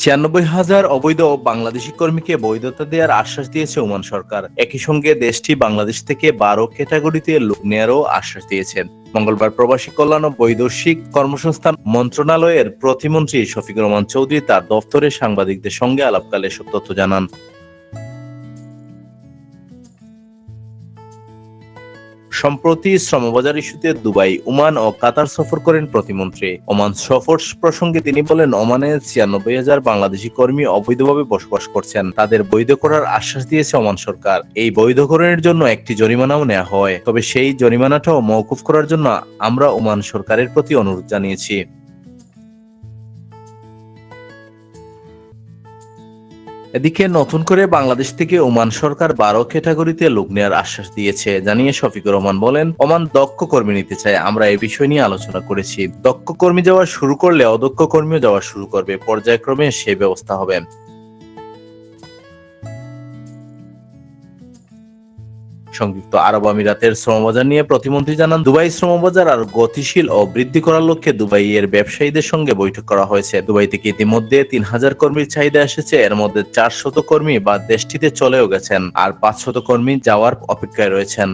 ছিয়ানব্বই হাজার অবৈধ বাংলাদেশি কর্মীকে বৈধতা দেওয়ার আশ্বাস দিয়েছে ওমান সরকার। একই সঙ্গে দেশটি বাংলাদেশ থেকে বারো ক্যাটাগরিতে লোক নেওয়ারও আশ্বাস দিয়েছেন। মঙ্গলবার প্রবাসী কল্যাণ ও বৈদেশিক কর্মসংস্থান মন্ত্রণালয়ের প্রতিমন্ত্রী শফিক রহমান চৌধুরী তার দফতরে সাংবাদিকদের সঙ্গে আলাপকালে এসব তথ্য জানান। সম্প্রতি শ্রমবাজার ইস্যুতে দুবাই, ওমান ও কাতার সফর করেন প্রতিমন্ত্রী। ওমান সফর প্রসঙ্গে তিনি বলেন, ওমানে ছিয়ানব্বই হাজার বাংলাদেশি কর্মী অবৈধভাবে বসবাস করছেন। তাদের বৈধ করার আশ্বাস দিয়েছে ওমান সরকার। এই বৈধকরণের জন্য একটি জরিমানাও নেওয়া হয়। তবে সেই জরিমানাটাও মওকুফ করার জন্য আমরা ওমান সরকারের প্রতি অনুরোধ জানিয়েছি। এদিকে নতুন করে বাংলাদেশ থেকে ওমান সরকার বারো ক্যাটাগরিতে লোক নেওয়ার আশ্বাস দিয়েছে। জানিয়ে শফিকুর রহমান বলেন, ওমান দক্ষ কর্মী নিতে চায়। আমরা এই বিষয় নিয়ে আলোচনা করেছি। দক্ষ কর্মী যাওয়া শুরু করলে অদক্ষ কর্মীও যাওয়া শুরু করবে। পর্যায়ক্রমে সে ব্যবস্থা হবে। সংযুক্ত আরব আমিরাতের শ্রমবাজার নিয়ে প্রতিমন্ত্রী জানান, দুবাই শ্রমবাজার আর গতিশীল ও বৃদ্ধি করার লক্ষ্যে দুবাইয়ের ব্যবসায়ীদের সঙ্গে বৈঠক করা হয়েছে। দুবাই থেকে ইতিমধ্যে তিন হাজার কর্মীর চাহিদা এসেছে, এর মধ্যে চারশত কর্মী বা দেশটিতে চলেও গেছেন, আর পাঁচশত কর্মী যাওয়ার অপেক্ষায় রয়েছেন।